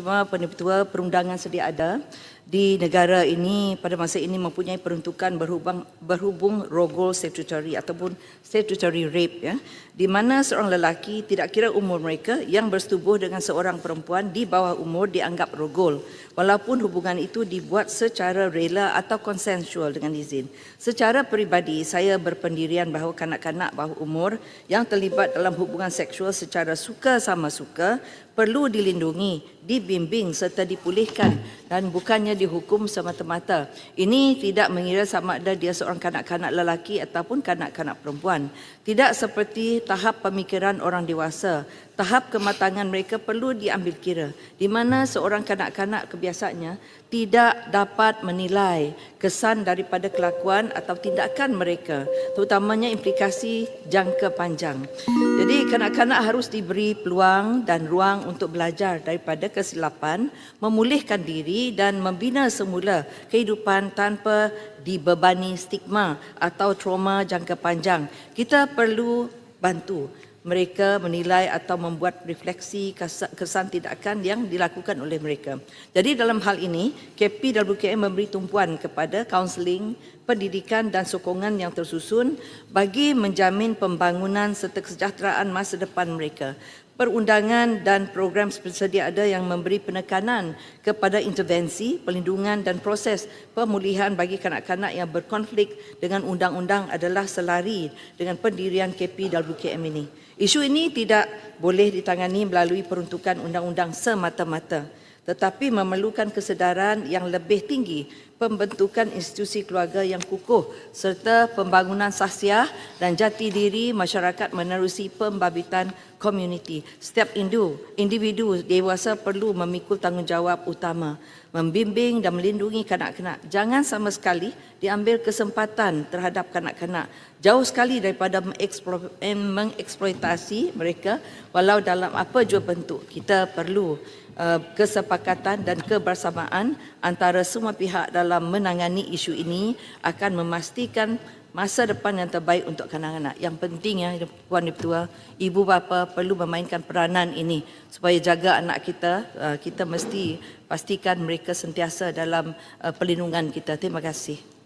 cuma Penetua perundangan sedia ada di negara ini pada masa ini mempunyai peruntukan berhubung berhubung rogol statutory ataupun statutory rape ya di mana seorang lelaki tidak kira umur mereka yang bersetubuh dengan seorang perempuan di bawah umur dianggap rogol walaupun hubungan itu dibuat secara rela atau konsensual dengan izin. Secara peribadi saya berpendirian bahawa kanak-kanak bawah umur yang terlibat dalam hubungan seksual secara suka sama suka perlu dilindungi, dibimbing serta dipulihkan. Dan bukannya dihukum semata-mata. Ini tidak mengira sama ada dia seorang kanak-kanak lelaki ataupun kanak-kanak perempuan. Tidak seperti tahap pemikiran orang dewasa. Tahap kematangan mereka perlu diambil kira. Di mana seorang kanak-kanak kebiasaannya tidak dapat menilai kesan daripada kelakuan atau tindakan mereka. Terutamanya implikasi jangka panjang. Jadi kanak-kanak harus diberi peluang dan ruang untuk belajar daripada kesilapan, memulihkan diri dan membina semula kehidupan tanpa dibebani stigma atau trauma jangka panjang. Kita perlu bantu mereka menilai atau membuat refleksi kesan tindakan yang dilakukan oleh mereka. Jadi dalam hal ini, KP dan WKM memberi tumpuan kepada kaunseling, pendidikan dan sokongan yang tersusun bagi menjamin pembangunan serta kesejahteraan masa depan mereka perundangan dan program sedia ada yang memberi penekanan kepada intervensi, pelindungan dan proses pemulihan bagi kanak-kanak yang berkonflik dengan undang-undang adalah selari dengan pendirian KP WKM ini. Isu ini tidak boleh ditangani melalui peruntukan undang-undang semata-mata tetapi memerlukan kesedaran yang lebih tinggi pembentukan institusi keluarga yang kukuh serta pembangunan sahsiah dan jati diri masyarakat menerusi pembabitan komuniti. Setiap indu, individu dewasa perlu memikul tanggungjawab utama membimbing dan melindungi kanak-kanak. Jangan sama sekali diambil kesempatan terhadap kanak-kanak. Jauh sekali daripada mengeksploitasi mereka walau dalam apa jua bentuk. Kita perlu Uh, kesepakatan dan kebersamaan antara semua pihak dalam menangani isu ini akan memastikan masa depan yang terbaik untuk kanak-kanak. Yang penting ya Puan Ketua, ibu bapa perlu memainkan peranan ini supaya jaga anak kita. Uh, kita mesti pastikan mereka sentiasa dalam uh, perlindungan kita. Terima kasih.